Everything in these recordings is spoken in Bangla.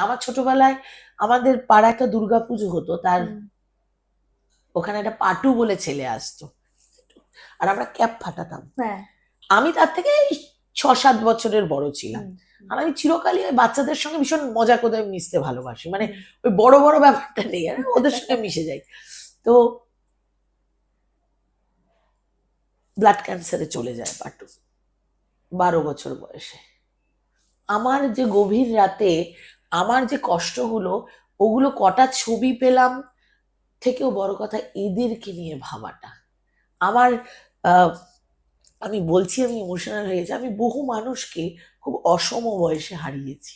আমার ছোটবেলায় আমাদের পাড়া একটা দুর্গাপুজো হতো তার ওখানে একটা পাটু বলে ছেলে আসতো। আর আমরা ক্যাপ ফাটাতাম। হ্যাঁ। আমি তার থেকে ছ সাত বছরের বড় ছিলাম। আর আমি চিরকালই ওই বাচ্চাদের সঙ্গে ভীষণ মজা করে মিশতে ভালোবাসি। মানে ওই বড় বড় ব্যাপারটা নেই আর ওদের সঙ্গে মিশে যাই। তো ব্লাড ক্যান্সারে চলে যায় পাটু বারো বছর বয়সে। আমার যে গভীর রাতে আমার যে কষ্টগুলো ওগুলো কটা ছবি পেলাম থেকেও বড় কথা এদেরকে নিয়ে ভাবাটা। আমার আহ, আমি বলছি আমি ইমোশনাল হয়ে গেছি আমি বহু মানুষকে খুব অসম বয়সে হারিয়েছি।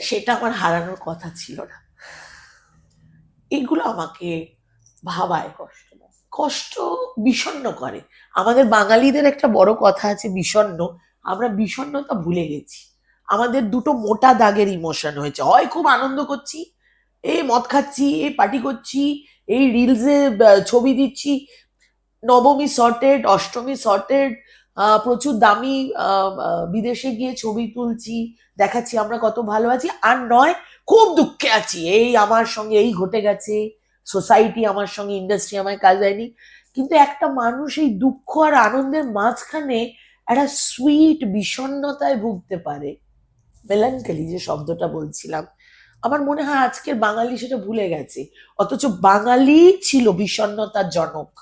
সেটা আমার হারানোর কথা ছিল না। এগুলো আমাকে ভাবায়। কষ্ট। কষ্ট বিষণ্ণ করে। আমাদের বাঙালিদের একটা বড় কথা আছে বিষণ্ণ। আমরা বিষণ্ণতা ভুলে গেছি। আমাদের দুটো মোটা দাগের ইমোশন হয়েছে। হয় খুব আনন্দ করছি, এই মদ খাচ্ছি, এই পার্টি করছি, এই রিলসে ছবি দিচ্ছি। নবমী সর্টেড অষ্টমী শর্টেড প্রচুর দামি বিদেশে গিয়ে ছবি তুলছি, দেখাচ্ছি আমরা কত ভালো আছি। আর নয়, খুব দুঃখে আছি। এই আমার সঙ্গে, এই ঘটে গেছে। সোসাইটি আমার সঙ্গে ইন্ডাস্ট্রি আমায় কাজ দেয়নি। কিন্তু একটা মানুষ এই দুঃখ আর আনন্দের মাঝখানে একটা সুইট বিষণ্নতায় ভুগতে পারে। মেলানকালি যে শব্দটা বলছিলাম। আমার মনে হয় আজকের বাঙালি সেটা ভুলে গেছে। অথচ বাঙালি ছিল বিষণ্নতার জনক।